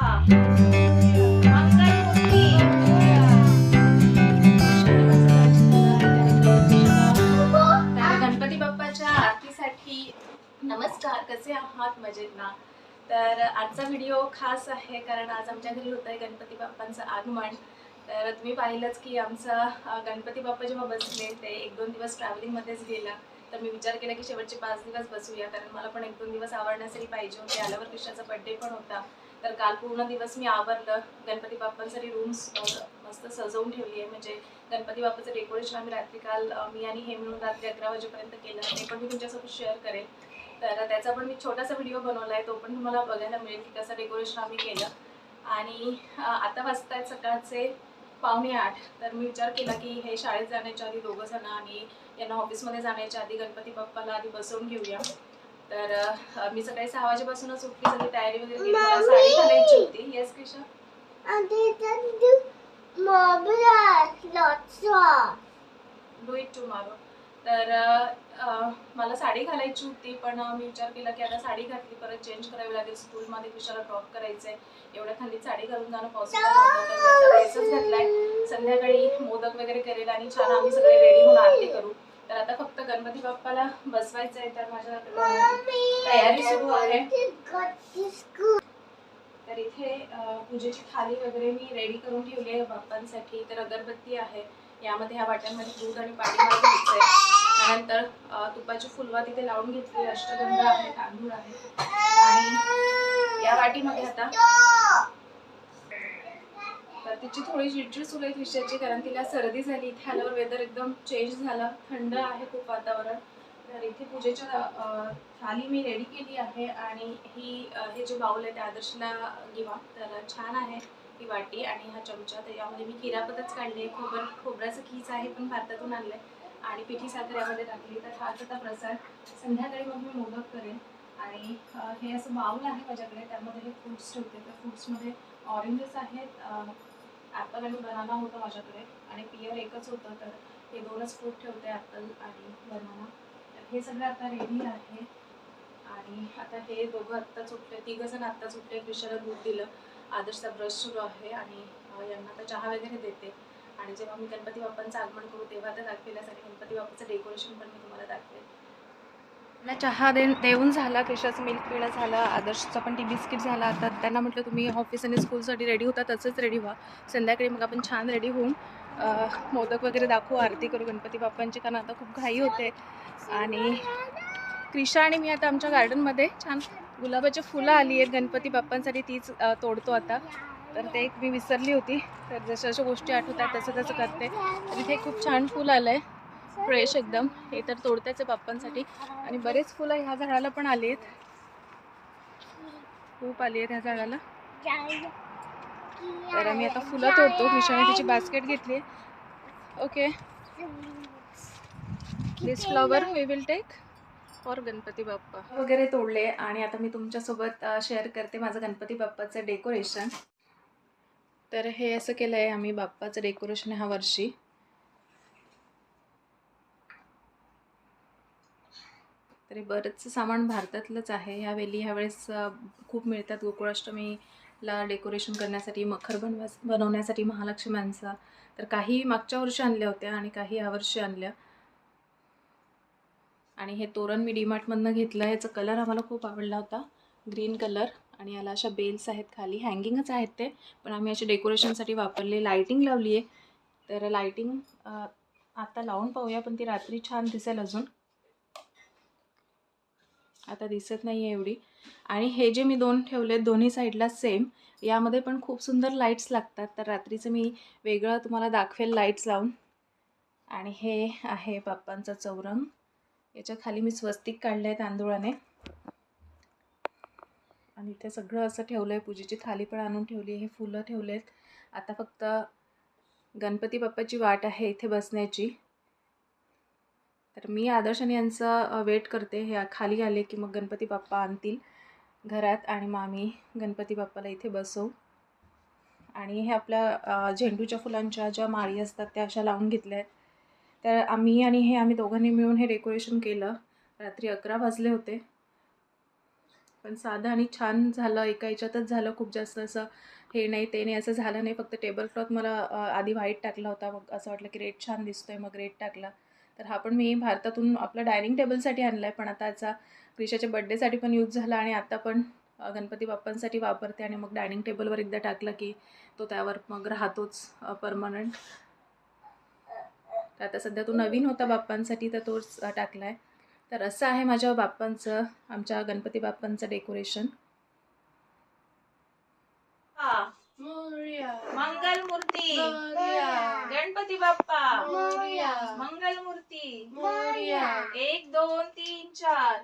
तर गणपती बाप्पाच्या आरतीसाठी नमस्कार कसे आहात? मजेत ना? तर आजचा व्हिडिओ खास आहे कारण आज आमच्या घरी होतं आहे गणपती बाप्पांचं आगमन. तर तुम्ही पाहिलंच की आमचा गणपती बाप्पा जेव्हा बसले ते एक दोन दिवस ट्रॅव्हलिंगमध्येच गेला. तर मी विचार केला की शेवटचे पाच दिवस बसूया कारण मला पण एक दोन दिवस आवडण्यासाठी पाहिजे होते. आल्यावर कृष्णाचा बड्डे पण होता. तर काल पूर्ण दिवस मी आवरलं. गणपती बाप्पांसाठी रूम्स मस्त सजवून ठेवली आहे. म्हणजे गणपती बाप्पाचं डेकोरेशन आम्ही रात्री काल मी आणि हे मिळून रात्री अकरा वाजेपर्यंत केलं. ते पण मी तुमच्यासोबत शेअर करेन तर त्याचा पण मी छोटासा व्हिडिओ बनवला आहे. तो पण तुम्हाला बघायला मिळेल की कसं डेकोरेशन आम्ही केलं. आणि आता आता आहेत सकाळचे पावणे आठ. तर मी विचार केला की हे शाळेत जाण्याच्या आधी दोघं जण आणि यांना ऑफिसमध्ये जाण्याच्या आधी गणपती बाप्पाला आधी बसवून घेऊया. तर मी सकाळी सहा वाजेपासूनच उठली सगळी तयारी वगैरे केली मला साडी घालायची होती. Yes Kisha And they can do marvelous, lots of. Do it tomorrow तर मला साडी घालायची होती पण मी विचार केला की आता साडी घातली परत चेंज करावी लागेल. स्कूलमध्ये विषयाला ड्रॉप करायचं आहे एवढ्या थंडीत साडी घालून जाणं पॉसिबल घातलाय. संध्याकाळी मोदक वगैरे करेल आणि छान आम्ही सगळे रेडी होऊन आरती करू. तर आता फक्त गणपती बाप्पाला बसवायचं आहे तर माझ्या तयारी सुरू आहे. तर इथे पूजेची थाली वगैरे मी रेडी करून ठेवली आहे बाप्पांसाठी. तर अगरबत्ती आहे. यामध्ये ह्या वाट्यांमध्ये दूध आणि पाणी मला घ्यायचं आहे त्यानंतर तुपाची फुलवा तिथे लावून घेतली अष्टगंध आहे तांदूळ आहे. आणि या वाटीमध्ये आता तर तिची थोडी चिडचिड सुरू आहे विषयाची कारण तिला सर्दी झाली. इथे आल्यावर वेदर एकदम चेंज झाला. थंड आहे खूप वातावरण. तर इथे पूजेच्या थाली मी रेडी केली आहे आणि ही हे जे बाऊल आहे ते आदर्शला किंवा तर छान आहे ही वाटी आणि हा चमचा. तर यामध्ये मी किरापतच काढले खोबर खोबऱ्याचं खीच आहे पण भारतातून आणलंय. आणि पिठी साखर यामध्ये टाकली. तर हाच आता प्रसाद संध्याकाळी मग मी मोदक करेन. आणि हे असं बाऊल आहे माझ्याकडे त्यामध्ये हे फ्रुट्स ठेवते. तर फ्रुट्समध्ये ऑरेंजेस आहेत ॲपल आणि बनाना होतं माझ्याकडे. आणि पियर एकच होतं तर हे दोनच फ्रूट ठेवते ॲपल आणि बनाना तर हे सगळं आता रेडी आहे. आणि आता हे दोघं आत्ताच उठले तिघं जण आत्ताच उठले कृष्णाला दूध दिलं. आदर्शचा ब्रश सुरू आहे आणि यांना आता चहा वगैरे देते. आणि जेव्हा मी गणपती बाप्पांचं आगमन करू तेव्हा तर दाखवेलच आणि गणपती बाप्पाचं डेकोरेशन पण मी तुम्हाला दाखवेल मला चहा दे देऊन झाला केशाचं मिल्क पिणं झालं आदर्शचं पण टी बिस्किट झाला. आता त्यांना म्हटलं तुम्ही ऑफिस आणि स्कूलसाठी रेडी होता तसंच रेडी व्हा. संध्याकाळी मग आपण छान रेडी होऊन मोदक वगैरे दाखवू आरती करू गणपती बाप्पांची कारण आता खूप घाई होते. आणि क्रिशा आणि मी आता आमच्या गार्डनमध्ये छान गुलाबाची फुलं आली आहेत. गणपती बाप्पांसाठी तीच तोडतो आता. तर ते एक मी विसरली होती. तर जशा जशा गोष्टी आठवतात तसं तसं करते. तर इथे खूप छान फुल आलं आहे फ्रेश एकदम. हे तर तोडताच बाप्पांसाठी. आणि बरेच फुलं ह्या झाडाला पण आली आहेत खूप आली आहेत ह्या झाडाला. तर आम्ही आता फुलं तोडतो. विषाने तिची बास्केट घेतली okay this flower we will take for Ganpati Bappa. वगैरे तोडले. आणि आता मी तुमच्यासोबत शेअर करते माझं गणपती बाप्पाचं डेकोरेशन तर हे असं केलं आहे आम्ही बाप्पाचं डेकोरेशन ह्या वर्षी. तरी बरंचसं सामान भारतातलंच आहे. ह्या वेली ह्यावेळेस खूप मिळतात गोकुळाष्टमीला डेकोरेशन करण्यासाठी मखर बनवा बनवण्यासाठी महालक्ष्म्यांचा. तर काही मागच्या वर्षी आणल्या होत्या आणि काही यावर्षी आणल्या. आणि हे तोरण मी डीमार्टमधनं घेतलं. याचा कलर आम्हाला खूप आवडला होता. ग्रीन कलर आणि याला अशा बेल्स आहेत खाली. हँगिंगच आहेत ते पण आम्ही असे डेकोरेशनसाठी वापरले. लायटिंग लावली आहे तर लायटिंग आता लावून पाहूया पण ती रात्री छान दिसेल अजून. आता दिसत नाही आहे एवढी. आणि हे जे मी दोन ठेवले दोन्ही साईडला सेम यामध्ये पण खूप सुंदर लाईट्स लागतात. तर रात्रीचं मी वेगळं तुम्हाला दाखवेल लाईट्स लावून. आणि हे आहे बाप्पांचा चौरंग. याच्या खाली मी स्वस्तिक काढलं आहे तांदुळाने. आणि इथे सगळं असं ठेवलं आहे पूजेची थाली पण आणून ठेवली आहे हे फुलं ठेवले आहेत आता फक्त गणपती बाप्पाची वाट आहे इथे बसण्याची. तर मी आदर्शन यांचं वेट करते. हे खाली आले की मग गणपती बाप्पा आणतील घरात आणि मग आम्ही गणपती बाप्पाला इथे बसवू. आणि हे आपल्या झेंडूच्या फुलांच्या ज्या माळी असतात त्या अशा लावून घेतल्या आहेत. तर आम्ही आणि हे आम्ही दोघांनी मिळून हे डेकोरेशन केलं. रात्री अकरा वाजले होते. पण साधं आणि छान झालं. एका याच्यातच झालं खूप जास्त असं हे नाही ते नाही असं झालं नाही. फक्त टेबल क्लॉथ मला आधी व्हाईट टाकला होता. मग असं वाटलं की रेड छान दिसतोय. मग रेड टाकला. तर हा पण मी भारतातून आपला डायनिंग टेबलसाठी आणला आहे पण आता याचा क्रिशाच्या बड्डेसाठी पण यूज झाला आणि आता पण गणपती बाप्पांसाठी वापरते आणि मग डायनिंग टेबलवर एकदा टाकला की तो त्यावर मग राहतोच परमनंट तर आता सध्या तो नवीन होता बाप्पांसाठी तर तोच टाकला आहे तर असं आहे माझ्या बाप्पांचं आमच्या गणपती बाप्पांचं डेकोरेशन. मंगल मूर्ती. गणपती बाप्पा. मंगल मूर्ती. एक दोन तीन चार.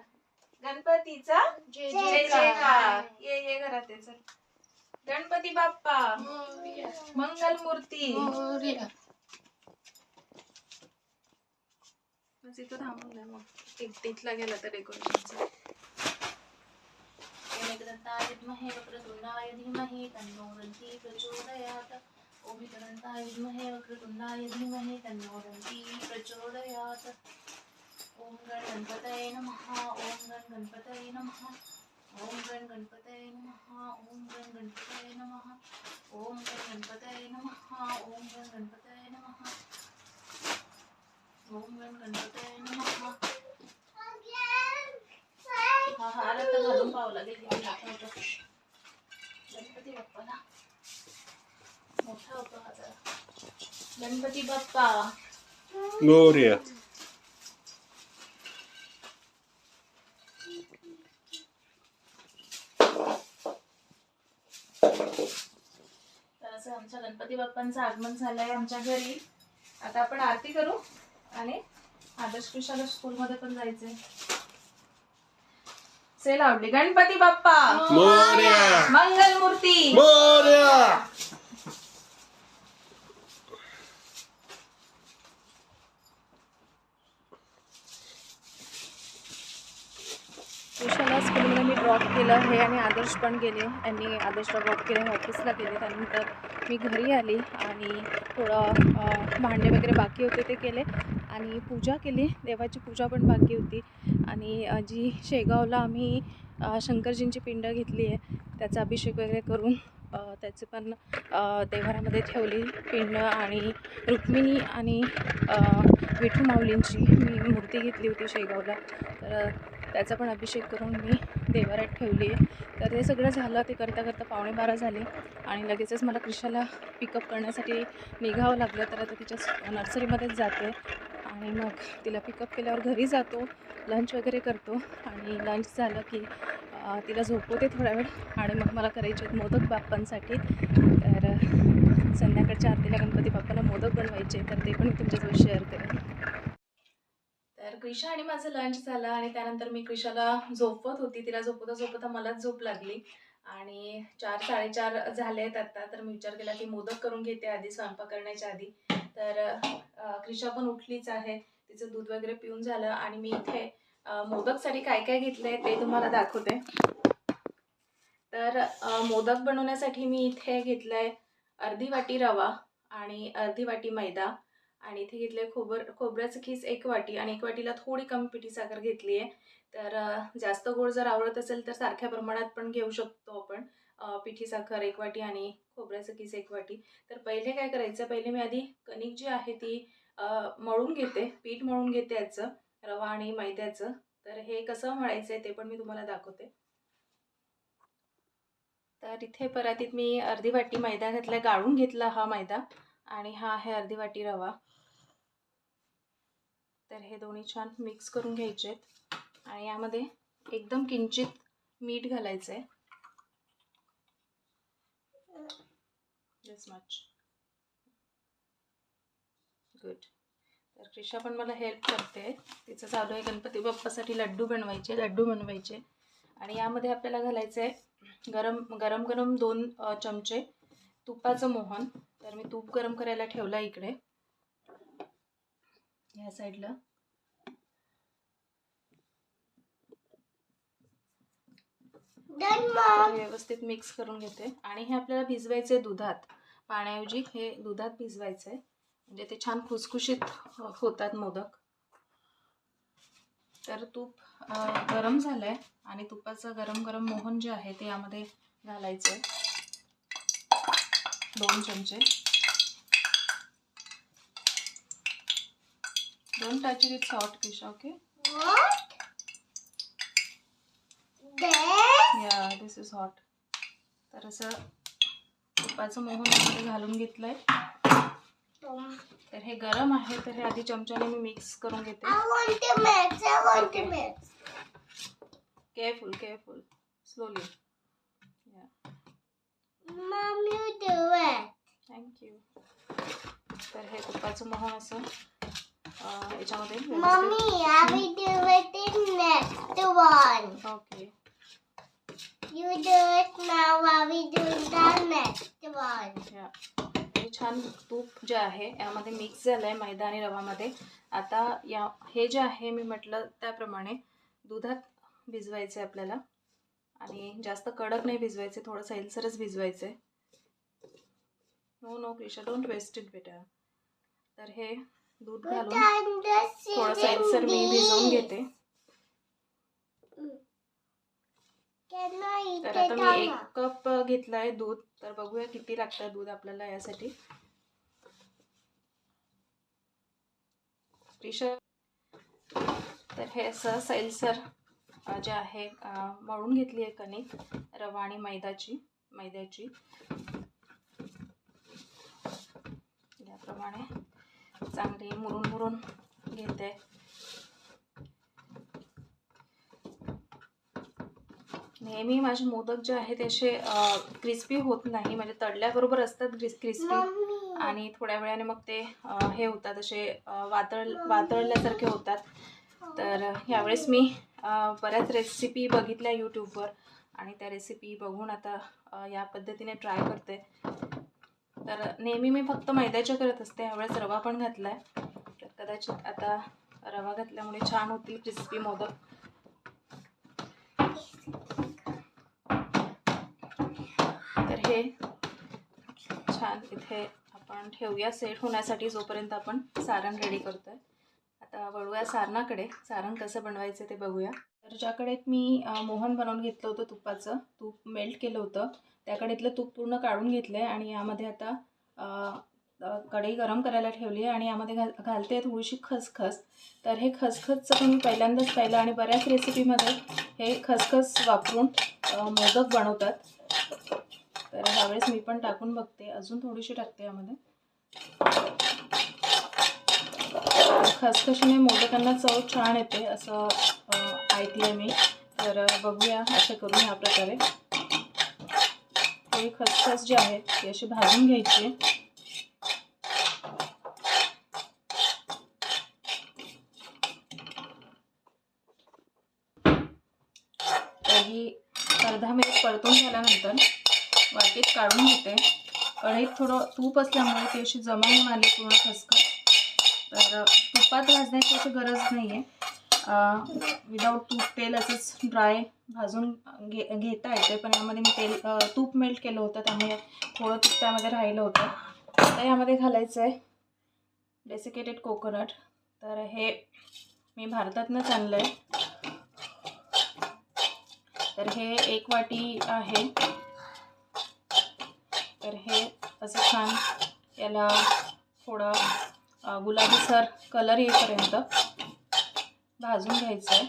गणपतीचा जय जयकार. ये ये घरात ये, चल. गणपती बाप्पा. मंगल मूर्ती. बस इथं थांबवलंय मग. एक तिथला गेला तर डेकोरेशनचा ओमिक्रन्ताय विद्महे वक्रतुंडाय धीमहि तन्नो दन्ती प्रचोदयात्. ओमिक्रन्ताय विद्महे वक्रतुंडाय धीमहि तन्नो दन्ती प्रचोदयात्। ॐ गण गणपतये नमः ॐ गण गणपतये नमः ॐ गण गणपतये नमः ॐ गण गणपतये नमः ॐ गण गणपतये नमः ॐ गण गणपतये नमः ॐ गण गणपतये नमः। हा हार आता घालून पाहावं लागेल किती होतो गणपती बाप्पाला मोठा होतो हा जरा गणपती बाप्पा Gloria. तर असं आमच्या गणपती बाप्पांचं आगमन झालंय आमच्या घरी आता आपण आरती करू आणि आदर्श कृषाला स्कूलमध्ये पण जायचंय सेल आवडली गणपती बाप्पा Gloria. मंगल मूर्ती Gloria. कृषाला स्कूलमध्ये ड्रॉप केलं हे आणि आदर्श पण गेले. यांनी आदर्शला ड्रॉप केलं ऑफिसला गेले. त्यानंतर मी घरी आली आणि थोडं भांडे वगैरे बाकी होते ते केले आणि पूजा केली. देवाची पूजा पण बाकी होती. आणि जी शेगावला आम्ही शंकरजींची पिंड घेतली आहे त्याचा अभिषेक वगैरे करून त्याचं त्याचे पण देवारामध्ये ठेवली पिंड आणि रुक्मिणी आणि विठू माऊलींची मी मूर्ती घेतली होती शेगावला. तर त्याचा पण अभिषेक करून मी देवाऱ्यात ठेवली आहे. तर हे सगळं झालं ते करता करता पावणे बारा झाले. आणि लगेचच मला कृषाला पिकअप करण्यासाठी निघावं लागलं तर आता तिच्या नर्सरीमध्येच जाते. आणि मग तिला पिकअप केल्यावर घरी जातो लंच वगैरे करतो. आणि लंच झालं की तिला झोपवते थोडा वेळ. आणि मग मला करायचे आहेत मोदक बाप्पांसाठी. तर संध्याकाळच्या आरतीला गणपती बाप्पाला मोदक बनवायचे तर ते पण मी तुमच्यासोबत शेअर करेन. तर क्रिशा आणि माझं लंच झालं आणि त्यानंतर मी क्रिशाला झोपवत होती. तिला झोपवता झोपवता मलाच झोप लागली. आणि चार साडेचार झाले आहेत आत्ता तर मी विचार केला की मोदक करून घेते आधी स्वयंपाक करण्याच्या आधी. तर क्रिशा पण उठलीच आहे. तिचं दूध वगैरे पिऊन झालं आणि मी इथे मोदकसाठी काय काय घेतलं आहे ते तुम्हाला दाखवते. तर मोदक बनवण्यासाठी मी इथे घेतलं आहे अर्धी वाटी रवा आणि अर्धी वाटी मैदा. आणि इथे घेतले खोबर खोबऱ्याचं खीस एक वाटी आणि एक वाटीला थोडी कमी पिठी साखर घेतली आहे. तर जास्त गोड जर आवडत असेल तर सारख्या प्रमाणात पण घेऊ शकतो आपण. पिठी साखर एक वाटी आणि खोबऱ्याचं खीस एक वाटी. तर पहिले काय करायचं पहिले मी आधी कणिक जी आहे ती मळून घेते पीठ मळून घेते याचं रवा आणि मैद्याचं. तर हे कसं मळायचं आहे ते पण मी तुम्हाला दाखवते. तर इथे परातीत मी अर्धी वाटी मैदा घातला गाळून घेतला हा मैदा आणि हा आहे अर्धी वाटी रवा. तर हे दोन्ही छान मिक्स करून घ्यायचे आहेत. आणि यामध्ये एकदम किंचित मीठ घालायचं आहे मच गुड तर क्रिशा पण मला हेल्प करते. तिचं चालू आहे गणपती बाप्पासाठी लड्डू बनवायचे लड्डू बनवायचे. आणि यामध्ये आपल्याला घालायचं आहे गरम गरम गरम दोन चमचे तुपाचं मोहन. तर मी तूप गरम करायला ठेवलं इकडे. या साईडला. व्यवस्थित मिक्स करून घेते. आणि हे आपल्याला भिजवायचं दुधात. पाण्याऐवजी हे दुधात भिजवायचं आहे म्हणजे ते छान खुसखुशीत होतात मोदक. तर तूप गरम झालं आहे आणि तुपाचं गरम गरम मोहन जे आहे ते यामध्ये घालायचं आहे दोन चमचे. दोन टाची with salt Kisha okay What? This? या दिस इज हॉट तर असं तुपाचं मोहन यामध्ये घालून घेतलंय. तर हे गरम आहे तर हे आधी चमच्याने मी मिक्स करून घेते. Okay. Careful careful slowly it. Thank you तर हे तुपाचं मोहन असं याच्यामध्ये Mommy, I will do it in next one. Okay You do it now. I will do the next one. या हे छान तूप जे आहे यामध्ये मिक्स झालं आहे मैदा आणि रवामध्ये आता या हे जे आहे मी म्हटलं त्याप्रमाणे दुधात भिजवायचं आहे आपल्याला आणि जास्त कडक नाही भिजवायचे थोडं सैलसरच भिजवायचं आहे no no Krisha don't waste it बेटा तर हे दूध घालून. time to थोडं sit सैलसर in मी भिजवून. घेते तर आता मी एक? कप घेतलं आहे दूध. तर बघूया किती लागतं दूध आपल्याला यासाठी. तर हे असं सैलसर जे आहे मळून घेतली आहे कणिक रवा आणि मैदाची मैद्याची. याप्रमाणे चांगली मुरून मुरून घेते. नेहमी माझे मोदक जे आहेत ते असे क्रिस्पी होत नाही म्हणजे तळल्याबरोबर असतात क्रिस्पी Mommy. आणि थोड्या वेळाने मग ते हे होतात असे वातळ वातळल्यासारखे होतात. तर यावेळेस मी बऱ्याच रेसिपी बघितल्या यूट्यूबवर आणि त्या रेसिपी बघून आता या पद्धतीने ट्राय करते. तर नेहमी मी फक्त मैद्याच्या करत असते यावेळेस रवा पण घातला आहे तर कदाचित आता रवा घातल्यामुळे छान होतील क्रिस्पी मोदक. तर हे छान इथे आपण ठेवूया सेट होण्यासाठी जोपर्यंत आपण सारण रेडी करतोय. आता वळूया सारणाकडे सारण कसं बनवायचं ते बघूया. तर ज्याकडे मी मोहन बनवून घेतलं होतं तुपाचं तूप मेल्ट केलं होतं त्याकडेतलं तूप पूर्ण काढून घेतलं आहे आणि यामध्ये आता कढई गरम करायला ठेवली आहे आणि यामध्ये घाल घालते थोडीशी खसखस. तर हे खसखसचं पण मी पहिल्यांदाच पाहिलं आणि बऱ्याच रेसिपीमध्ये हे खसखस वापरून मोदक बनवतात. तर ह्यावेळेस मी पण टाकून बघते. अजून थोडीशी टाकते यामध्ये. खसखशीने मोदकांना चव छान येते असं ऐकलं आहे मी. तर बघूया असं करून ह्या प्रकारे. थोडी खसखस जी आहे ती अशी भाजून घ्यायची. ही अर्धा मिनिट परतून झाल्यानंतर वाटीत काढून घेते. कढईत थोडं तूप असल्यामुळे ती अशी जमा होऊन आली पूर्ण खसखस. तर तुपात भाजण्याची अशी गरज नाही आहे विदाऊट तूप तेल असंच ड्राय भाजून घे घेता येते पण यामध्ये मी तेल तूप मेल्ट केलं होतं त्यामुळे थोडं तूप त्यामध्ये राहिलं होतं. आता यामध्ये घालायचं आहे डेसिकेटेड कोकोनट तर हे मी भारतातनंच आणलं आहे तर हे एक वाटी आहे. तर हे असं छान याला थोडं गुलाबीसर कलर येईपर्यंत भाजून घ्यायचं?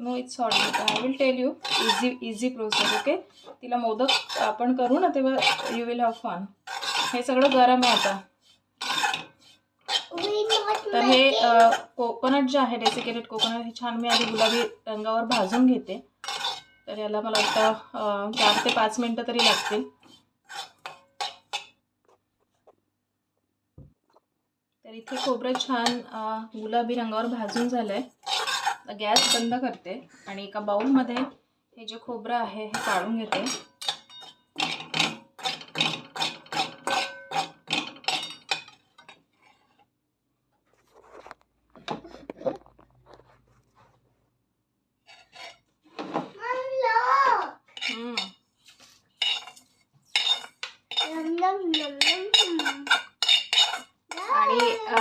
No it's all I will tell you easy easy process okay तिला मोदक आपण करू ना तेव्हा यू विल हॅव फन हे सगळं गरम आहे आता. तर हे. कोकोनट जे आहे डेसिकेटेड कोकोनट हे छान मी आधी गुलाबी रंगावर भाजून घेते. तर याला मला वाटतं चार ते पाच मिनटं तरी लागतील. इथे खोबरं छान गुलाबी रंगावर भाजून झालं आहे गॅस बंद करते आणि एका बाऊलमध्ये हे जे खोबरं आहे हे काढून घेते.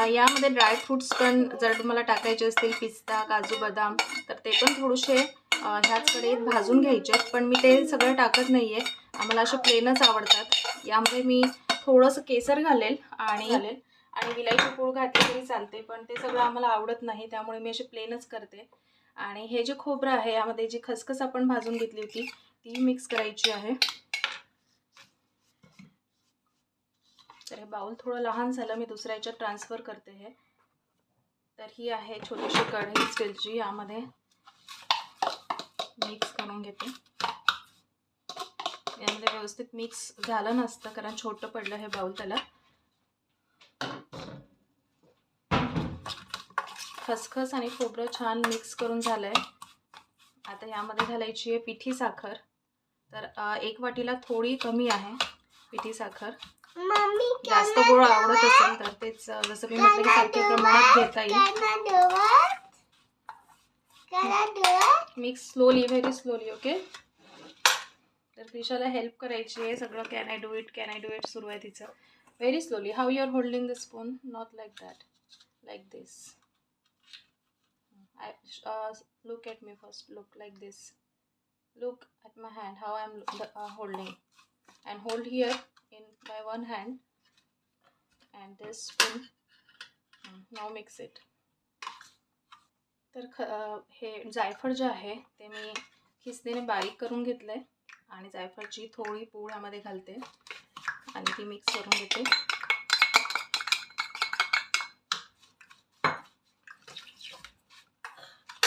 यामध्ये ड्रायफ्रूट्स पण जर तुम्हाला टाकायचे असतील पिस्ता काजू बदाम तर ते पण थोडेसे ह्याच कढईत भाजून घ्यायचे. आहेत. पण मी ते सगळं टाकत नाही आहे आम्हाला असे प्लेनच आवडतात. यामध्ये मी थोडंसं केसर घालेल आणि घालेल आणि विलायची पूड घातली तरी चालते पण ते सगळं आम्हाला आवडत नाही त्यामुळे मी असे प्लेनच करते. आणि हे जे खोबरं आहे यामध्ये जी खसखस आपण भाजून घेतली होती ती मिक्स करायची आहे. तर हे बाउल थोडं लहान झालं मी दुसऱ्या याच्यात ट्रान्सफर करते हे. तर ही आहे छोटीशी कढई स्टीलची यामध्ये मिक्स करून घेते. यामध्ये व्यवस्थित मिक्स झालं नसतं कारण छोटं पडलं हे बाउल त्याला. खसखस आणि खोबरं छान मिक्स करून झालं आहे आता यामध्ये घालायची आहे पिठी साखर. तर एक वाटीला थोडी कमी आहे पिठी साखर. जास्त गोड आवडत असेल तर तेच जसं मी म्हटलं की सारख्या प्रमाणात घेता येईल? Mix slowly very slowly okay तर क्रिशाला हेल्प करायची आहे सगळं can I do it can I do it सुरू आहे तिचं. Very slowly how you are holding the spoon not like that like this I look at me first look like this look at my hand how I am holding and hold here in by one hand and this spoon um, now mix it. तर ख हे जायफळ जे आहे ते मी खिसणीने बारीक करून घेतलं आहे आणि जायफळची थोडी पूड यामध्ये घालते आणि ती मिक्स करून घेते.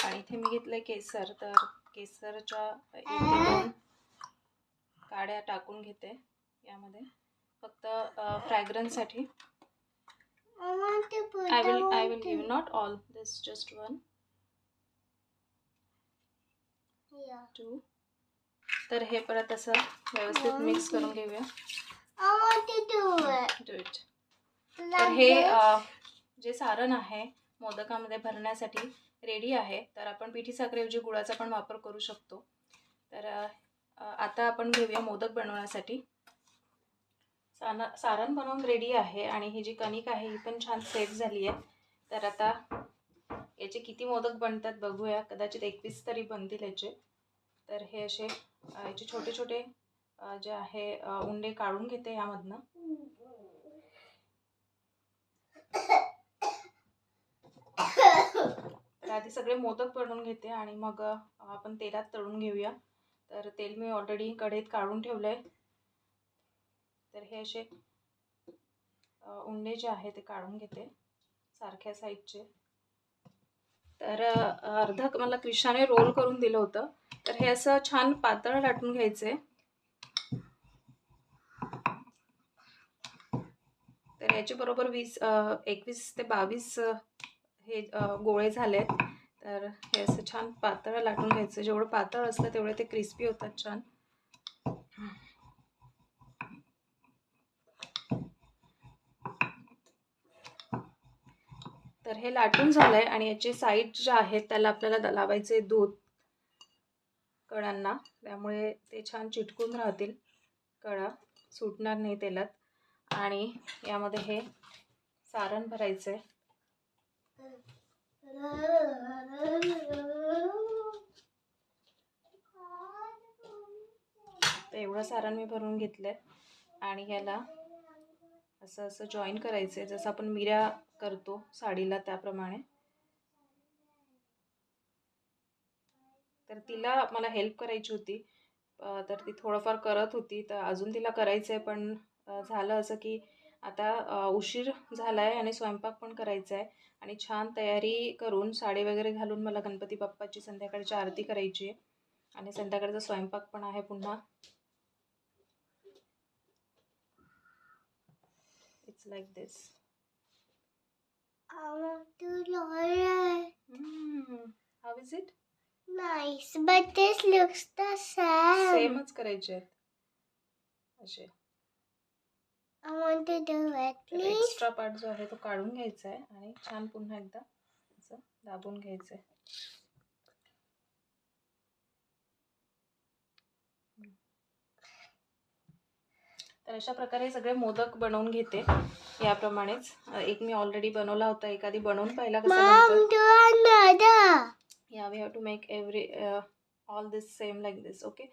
आणि इथे मी घेतलं आहे केसर तर केसरच्या एक दोन काड्या टाकून घेते. यामध्ये. फक्त फ्रॅग्रन्ससाठी I will I will. Give not all this just one. Two तर हे परत असं व्यवस्थित मिक्स करून घेऊया. तर हे जे सारण आहे मोदकामध्ये भरण्यासाठी रेडी आहे तर आपण पिठी साखरेऐवजी गुळाचा पण वापर करू शकतो. तर आता आपण घेऊया मोदक बनवण्यासाठी. साना सारण बनवून रेडी आहे आणि ही जी कणिक आहे ही पण छान सेट झाली आहे. तर आता याचे किती मोदक बनतात बघूया. कदाचित एकवीस तरी बनतील याचे. तर हे असे याचे छोटे छोटे जे आहे उंडे काढून घेते यामधनं. तर आधी सगळे मोदक बनवून घेते आणि मग आपण तेलात तळून घेऊया. तर तेल मी ऑलरेडी कढईत काढून ठेवलं आहे तर हे असे उंडे जे आहे ते काढून घेते सारख्या साईजचे. तर अर्धक अर्धा मला क्रिशाने रोल करून दिलं होतं. तर हे असं छान पातळ लाटून घ्यायचं. तर याच्याबरोबर वीस एकवीस ते बावीस हे गोळे झाले तर हे असं छान पातळ लाटून घ्यायचं. जेवढं पातळ असतं तेवढे ते क्रिस्पी होतात छान. तर हे लाटून झालंय आणि याचे साईड जे आहेत त्याला आपल्याला लावायचे दूध. कळ्यांना त्यामुळे ते छान चिटकून राहतील. कळा सुटणार नाही तेलात. आणि यामध्ये हे सारण भरायचं आहे तर एवढं सारण मी भरून घेतलं आहे आणि याला असं असं जॉईन करायचं आहे जसं आपण मिऱ्या करतो साडीला त्याप्रमाणे. तर तिला मला हेल्प करायची होती. तर ती थोडंफार करत होती. तर अजून तिला करायचं आहे पण झालं असं की आता उशीर झाला आहे आणि स्वयंपाक पण करायचा आहे आणि छान तयारी करून साडी वगैरे घालून मला गणपती बाप्पाची संध्याकाळची आरती करायची आहे आणि संध्याकाळचा स्वयंपाक पण आहे पुन्हा. It's like this I want to learn. Is it Nice, but this looks the same. सेमच करायचे आहेत असे I want to do it, please. Extra part जो आहे तो काढून घ्यायचा आहे आणि छान पुन्हा एकदा असं दाबून घ्यायचं आहे तर अशा प्रकारे सगळे मोदक बनवून घेते याप्रमाणेच एक मी ऑलरेडी बनवला होता आधी बनवून पाहिला कसा Mom, do another. Yeah we have to make every all this same like this okay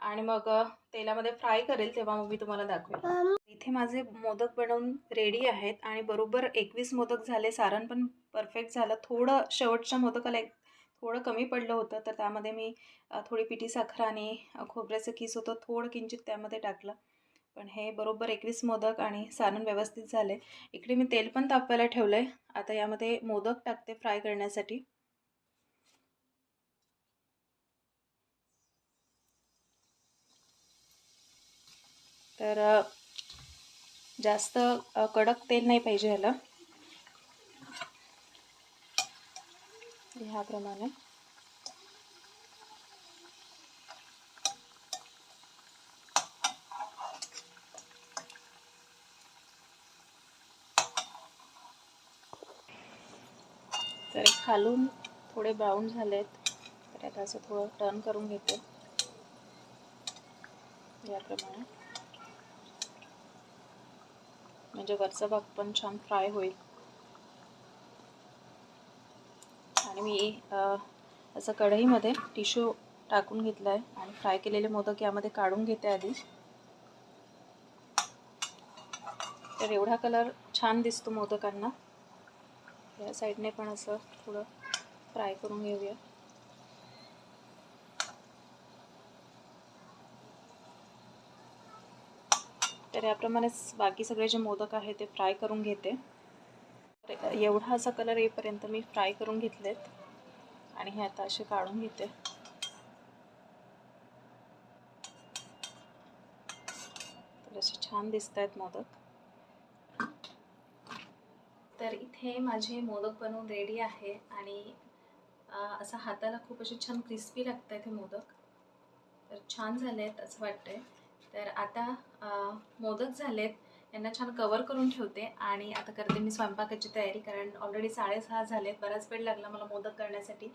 आणि मग अ, तेलामध्ये फ्राय करेल तेव्हा मग मी तुम्हाला दाखवेल. Mom, इथे माझे मोदक बनवून रेडी आहेत आणि बरोबर एकवीस मोदक झाले. सारण पण परफेक्ट झालं. थोडं शेवटच्या मोदकाला एक थोडं कमी पडलं होतं तर त्यामध्ये मी अ, थोडी पिठी साखर आणि अ, खोबऱ्याचं किस होतं थोडं किंचित त्यामध्ये टाकलं. पण हे बरोबर एकवीस मोदक आणि सारण व्यवस्थित झाले. इकडे मी तेल पण तापवायला ठेवलं आहे आता यामध्ये मोदक टाकते फ्राय करण्यासाठी. तर जास्त कडक तेल नाही पाहिजे ह्याला. ह्याप्रमाणे. तर खालून थोडे ब्राऊन झालेत. तर आता असं थोडं टर्न करून घेते. याप्रमाणे. म्हणजे वरचा भाग पण छान फ्राय होईल. आणि मी असं कढईमध्ये टिश्यू टाकून घेतला आहे आणि फ्राय केलेले मोदक यामध्ये काढून घेते आधी. तर एवढा कलर छान दिसतो मोदकांना. या साईडने पण असं थोडं फ्राय करून घेऊया. तर याप्रमाणेच बाकी सगळे जे मोदक आहे ते फ्राय करून घेते. तर एवढा असा कलर येईपर्यंत मी फ्राय करून घेतलेत. आणि हे आता असे काढून घेते. तर असे छान दिसत आहेत मोदक. तर इथे माझे मोदक बनवून रेडी आहे. आणि असं हाताला खूप असे छान क्रिस्पी लागत आहेत हे मोदक. तर छान झाले आहेत असं वाटतंय. तर आता मोदक झालेत. यांना छान कवर करून ठेवते आणि आता करते मी स्वयंपाकाची तयारी कारण ऑलरेडी साडेसहा झालेत. बराच वेळ लागला मला मोदक करण्यासाठी.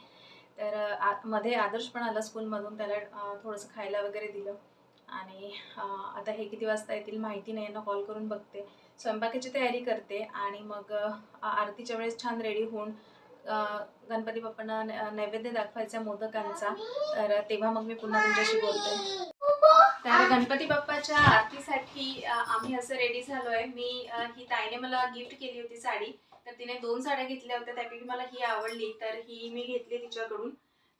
तर आ- मध्ये आदर्श पण आला स्कूलमधून. त्याला थोडंसं खायला वगैरे दिलं. आणि आता हे किती वाजता येतील माहिती नाही. यांना कॉल करून बघते. स्वयंपाकाची तयारी करते आणि मग आरतीच्या वेळेस छान रेडी होऊन गणपती बाप्पांना नैवेद्य दाखवायचा मोदकांचा. तर तेव्हा मग मी पुन्हा तुमच्याशी बोलते. तर गणपती बाप्पाच्या आरतीसाठी आम्ही असं रेडी झालोय. मी ही ताईने मला गिफ्ट केली होती साडी. तर तिने दोन साड्या घेतल्या होत्या. त्यापैकी मला ही आवडली. तर ही मी घेतली तिच्याकडून.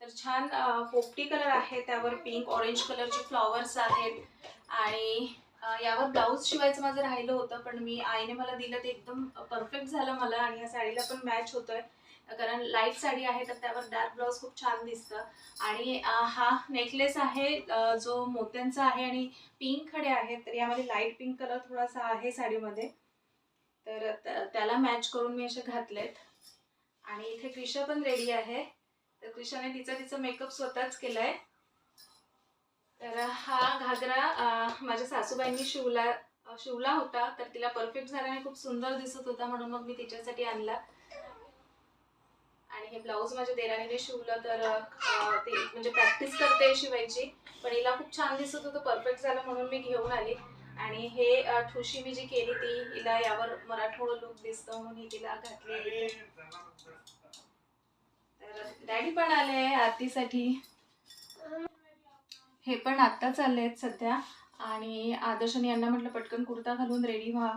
तर छान पोपटी कलर आहे. त्यावर पिंक ऑरेंज कलरचे फ्लॉवर्स आहेत. आणि यावर ब्लाऊज शिवायचं माझं राहिलं होतं. पण मी आईने मला दिलं. ते एकदम परफेक्ट झालं मला. आणि या साडीला पण मॅच होतोय. कारण लाइट साडी आहे तर त्यावर डार्क ब्लाऊज खूप छान दिसतं. आणि हा नेकलेस आहे जो मोत्यांचा आहे आणि पिंक खडे आहेत तर यामध्ये लाइट पिंक कलर थोडासा आहे साडीमध्ये. तर त्याला मॅच करून मी असे घातलेत. आणि इथे क्रिशा पण रेडी आहे. तर क्रिशाने तिचा तिचा मेकअप स्वतःच केलाय. तर हा घागरा माझ्या सासूबाईंनी शिवला शिवला होता तर तिला परफेक्ट झाला आणि खूप सुंदर दिसत होता म्हणून मग मी तिच्यासाठी आणला. आणि हे ब्लाऊज माझ्या देराणीने शिवलं तर ते म्हणजे प्रॅक्टिस करते शिवायची. पण हिला खूप छान दिसत होतं परफेक्ट झालं म्हणून मी घेऊन आली. आणि हे ठुशी मी जी केली ती हिला यावर मराठोडं लुक दिसतं म्हणून ही तिला घातली तर डॅडी पण आले आरतीसाठी. हे पण आत्ताच आले आहेत सध्या. आणि आदर्शने यांना म्हटलं पटकन कुर्ता घालून रेडी व्हा.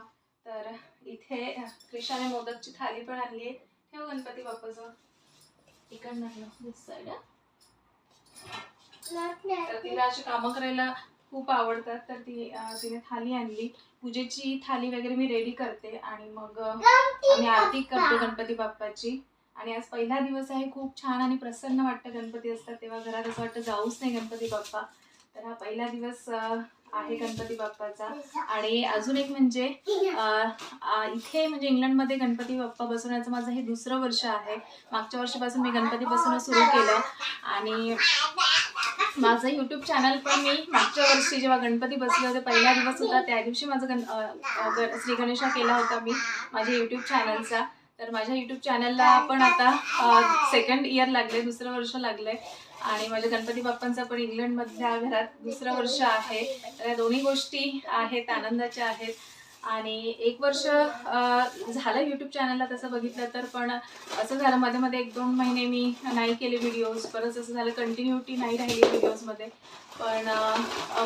तर इथे क्रिशाने मोदकची थाली पण आणली आहे. ठेव गणपती बाप्पाचं इकडनं ठेव दिस साईड तर तिला अशी कामं करायला खूप आवडतात. तर ती तिने थाली आणली. पूजेची थाली वगैरे मी रेडी करते. आणि मग आम्ही आरती करतो गणपती बाप्पाची. आणि आज पहिला दिवस आहे. खूप छान आणि प्रसन्न वाटतं गणपती असतात. तेव्हा घरात असं वाटतं जाऊच नाही गणपती बाप्पा. तर हा पहिला दिवस आहे गणपती बाप्पाचा. आणि अजून एक म्हणजे इथे म्हणजे इंग्लंडमध्ये गणपती बाप्पा बसवण्याचं माझं हे दुसरं वर्ष आहे. मागच्या वर्षीपासून मी गणपती बसवणं सुरू केलं. आणि माझं युट्यूब चॅनल पण मी मागच्या वर्षी जेव्हा गणपती बसले होते पहिला दिवस होता त्या दिवशी माझं गण श्री गणेशा केला होता मी माझ्या युट्यूब चॅनलचा तर माझ्या युट्यूब चॅनलला पण आता सेकंड इयर लागले दुसरं वर्ष लागलंय. आणि माझ्या गणपती बाप्पांचा पण इंग्लंडमधल्या घरात दुसरं वर्ष आहे. तर या दोन्ही गोष्टी आहेत आनंदाच्या आहेत. आणि एक वर्ष झालं यूट्यूब चॅनलला तसं बघितलं तर पण असं झालं मध्ये मध्ये एक दोन महिने मी नाही केले व्हिडिओज परत असं झालं कंटिन्युटी नाही राहिली व्हिडिओजमध्ये पण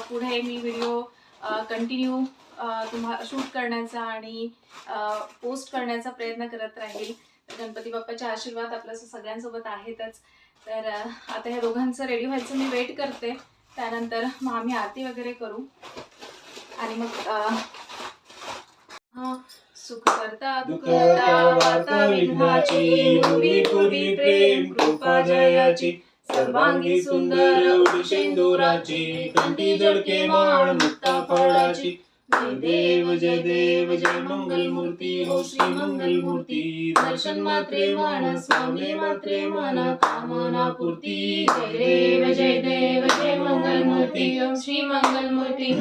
पुढे मी व्हिडिओ कंटिन्यू तुम्हा शूट करण्याचा आणि पोस्ट करण्याचा प्रयत्न करत राहील. गणपती बाप्पाचे आशीर्वाद आपल्या सगळ्यांसोबत आहेतच. तर आता ह्या दोघांचं रेडी व्हायचं मी वेट करते. त्यानंतर मग आम्ही आरती वगैरे करू. आणि मग सुख करता दुःख करता विघ्नाची प्रेम कृपा जयाची सर्वांगी सुंदर सिंदुराची कंठी जडके माळ मुक्ता फळाची जय देव जय देव जय मंगल मूर्ती हो श्री मंगल मूर्ती दर्शन मात्रे मान स्वामी मात्रे मन कामना पूर्ती. जय देव जय देव जय मंगल मूर्ती ओम हो श्री मंगल मूर्ती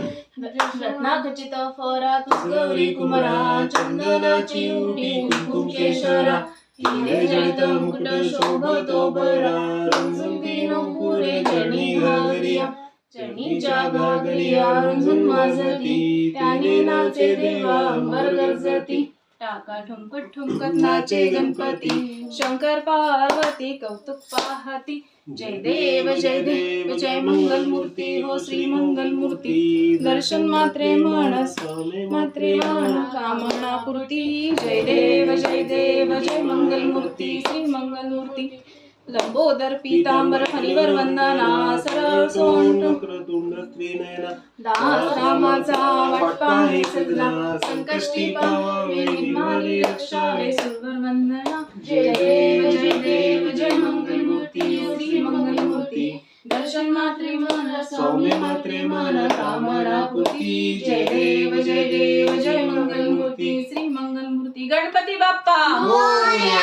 रत्नाखचित फरा तुस गौरी कुमरा चंदनाची उटी कुंकुम केशरा हिरे जळत मुकुट शोभतो बरा रंजुकी पुरे जणी घागरिया. चरणीच्या घागरिया रुंजून माजती त्याने नाचे देवा अंबर गरजती टाका ठुमकत ठुमकत नाचे गणपती. शंकर पार्वती कौतुक पाहती. जय देव जय देव जय मंगल मूर्ती हो श्री मंगल मूर्ती दर्शन मात्रे म्हण स्वामी मात्रे म्हण कामना पूर्ती. जय देव जय देव जय मंगल मूर्ती श्री मंगल मूर्ती लंबोदर पीतांबर हरिवर वंदना सरळ सोंड दास रामाचा वाटपा हे सगळा संकष्टी विघ्नाली रक्षावे सुरवर वंदना जय देव जय देव जय मंगल मूर्ती श्री मंगल मूर्ती दर्शन मात्रे मन स्वामी मात्रे मन कामना पूर्ती जय देव जय देव जय मंगल मूर्ती श्री मंगल मूर्ती गणपती बाप्पा मोरया.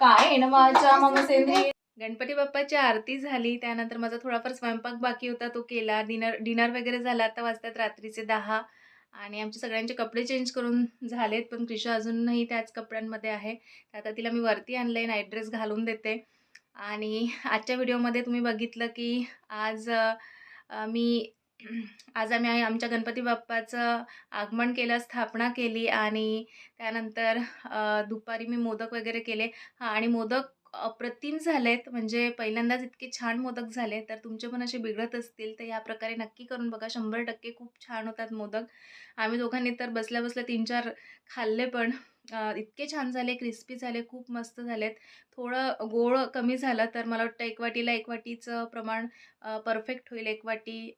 कायेन वाचा मम सेंद्रिय गणपती बाप्पाची आरती झाली त्यानंतर माझा थोडाफार स्वयंपाक बाकी होता तो केला. डिनर डिनर वगैरे झाला आता वाजतात रात्रीचे दहा. आणि आमचे सगळ्यांचे कपडे चेंज करून झालेत पण क्रिशा अजूनही त्याच कपड्यांमध्ये आहे. तर आता तिला मी वरती आणलं आहे नाईट ड्रेस घालून देते. आणि आजच्या व्हिडिओमध्ये तुम्ही बघितलं की आज मी आज आम्ही आमच्या गणपती बाप्पाचं आगमन केलं स्थापना केली आणि त्यानंतर दुपारी मी मोदक वगैरे केले. हां आणि मोदक अप्रतिम झालेत. म्हणजे पहिल्यांदाच इतके छान मोदक झाले. तर तुमचे पण असे बिघडत असतील तर या प्रकारे नक्की करून बघा. शंभर टक्के खूप छान होतात मोदक. आम्ही दोघांनी तर बसल्या बसल्या तीन चार खाल्ले पण. इतके छान झाले क्रिस्पी झाले खूप मस्त झालेत. थोडं गोळ कमी झालं तर मला वाटतं एक वाटीला एक वाटीचं प्रमाण परफेक्ट होईल. एक वाटी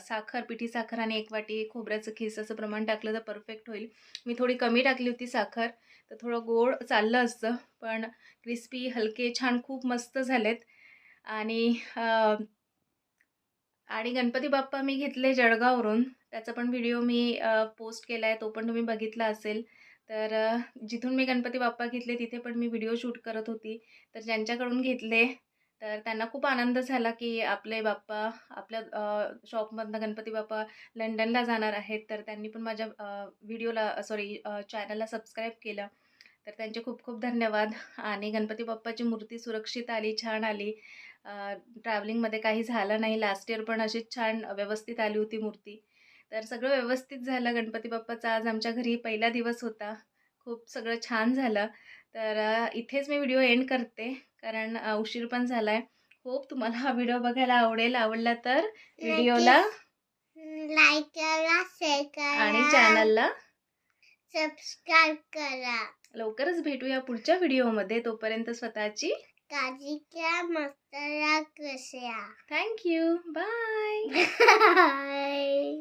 साखर पिठी साखर आणि एक वाटी खोबऱ्याचं खिसाचं प्रमाण टाकलं तर परफेक्ट होईल. मी थोडी कमी टाकली होती साखर तर थोडं गोड चाललं असतं पण क्रिस्पी हलके छान खूप मस्त झालेत. आणि आणि गणपती बाप्पा मी घेतले जळगाववरून. त्याचा पण व्हिडिओ मी पोस्ट केला आहे तो पण तुम्ही बघितला असेल. तर जिथून मी गणपती बाप्पा घेतले तिथे पण मी व्हिडिओ शूट करत होती. तर ज्यांच्याकडून घेतले तर त्यांना खूप आनंद झाला की आपले बाप्पा आपल्या शॉपमधनं गणपती बाप्पा लंडनला जाणार आहेत. तर त्यांनी पण माझ्या व्हिडिओला सॉरी चॅनलला सबस्क्राईब केलं. तर त्यांचे खूप खूप धन्यवाद. आणि गणपती बाप्पाची मूर्ती सुरक्षित आली छान आली. ट्रॅव्हलिंगमध्ये काही झालं नाही. लास्ट इयर पण अशीच छान व्यवस्थित आली होती मूर्ती. तर सगळं व्यवस्थित झालं. गणपती बाप्पाचा आज आमच्या घरी पहिला दिवस होता. खूप सगळं छान झालं. तर इथेच मी व्हिडिओ एंड करते. कारण उशीर पण झाला आहे होप तुम्हाला हा व्हिडिओ बघायला आवडेल. आवडला तर व्हिडिओला लाईक करा शेअर करा. आणि चॅनलला सबस्क्राईब करा. लवकरच भेटूया पुढच्या व्हिडिओमध्ये. तोपर्यंत स्वतःची काळजी घ्या मस्त थँक्यू बाय बाय